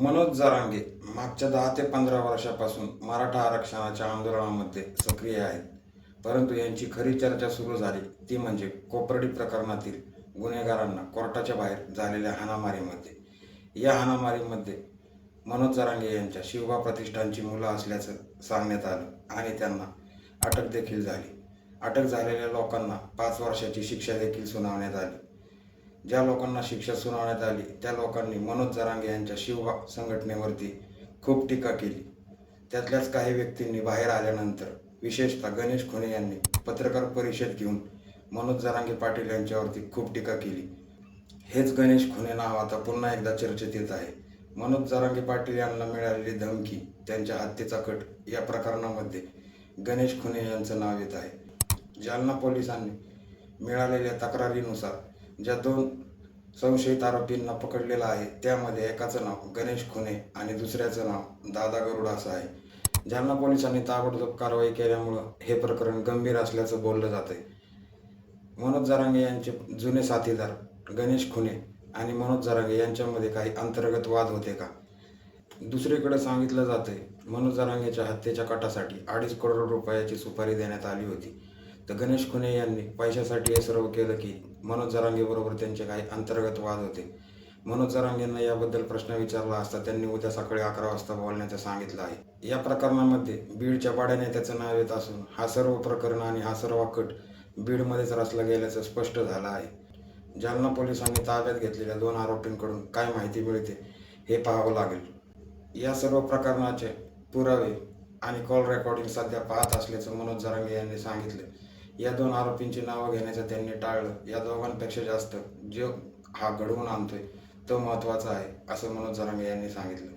मनोज जरांगे मागच्या दहा ते पंधरा वर्षापासून मराठा आरक्षणाच्या आंदोलनामध्ये सक्रिय आहेत. परंतु यांची खरी चर्चा सुरू झाली. ती म्हणजे कोपर्डी प्रकरणातील गुन्हेगारांना कोर्टाच्या बाहेर झालेल्या हाणामारीमध्ये. या हाणामारीमध्ये मनोज जरांगे यांच्या शिवबा प्रतिष्ठानची मुलं असल्याचं सांगण्यात आलं आणि त्यांना अटक देखील झाली. अटक झालेल्या लोकांना पाच वर्षाची शिक्षा देखील सुनावण्यात आली. ज्या लोकांना शिक्षा सुनावण्यात आली त्या लोकांनी मनोज जरांगे यांच्या शिव संघटनेवरती खूप टीका केली. त्यातल्याच काही व्यक्तींनी बाहेर आल्यानंतर विशेषतः गणेश खुने यांनी पत्रकार परिषद घेऊन मनोज जरांगे पाटील यांच्यावरती खूप टीका केली. हेच गणेश खुने नाव आता पुन्हा एकदा चर्चेत येत आहे. मनोज जरांगे पाटील यांना मिळालेली धमकी त्यांच्या हत्येचा कट या प्रकरणामध्ये गणेश खुने यांचं नाव येत आहे. जालना पोलिसांनी मिळालेल्या तक्रारीनुसार ज्या दोन संशयित आरोपींना पकडलेला आहे. त्यामध्ये एकाचं नाव गणेश खुने आणि दुसऱ्याचं नाव दादा गरुड असं आहे. जालना पोलिसांनी ताबडतोब कारवाई केल्यामुळं हे प्रकरण गंभीर असल्याचं बोललं जात आहे मनोज जरांगे यांचे जुने साथीदार गणेश खुने आणि मनोज जरांगे यांच्यामध्ये काही अंतर्गत वाद होते का? दुसरीकडे सांगितलं जातंय मनोज जरांगेच्या हत्येच्या कटासाठी अडीच करोड रुपयाची सुपारी देण्यात आली होती. तर गणेश खुने यांनी पैशासाठी हे सर्व केलं की मनोज जरांगेबरोबर त्यांचे काही अंतर्गत वाद होते. मनोज जरांगेंना याबद्दल प्रश्न विचारला असता त्यांनी उद्या सकाळी अकरा वाजता बोलण्याचं सांगितलं आहे. या प्रकरणामध्ये बीडच्या पाड्याने त्याचं नाव येत असून हा सर्व प्रकरण आणि हा सर्व कट बीडमध्येच रचला गेल्याचं स्पष्ट झालं आहे. जालना पोलिसांनी ताब्यात घेतलेल्या दोन आरोपींकडून काय माहिती मिळते हे पाहावं लागेल. या सर्व प्रकरणाचे पुरावे आणि कॉल रेकॉर्डिंग सध्या पाहत असल्याचं मनोज जरांगे यांनी सांगितले. या दोन आरोपींची नावं घेण्याचं त्यांनी टाळलं. या दोघांपेक्षा जास्त जो हा घडवून आणतोय तो महत्त्वाचा आहे असं मनोज जरांगे यांनी सांगितलं.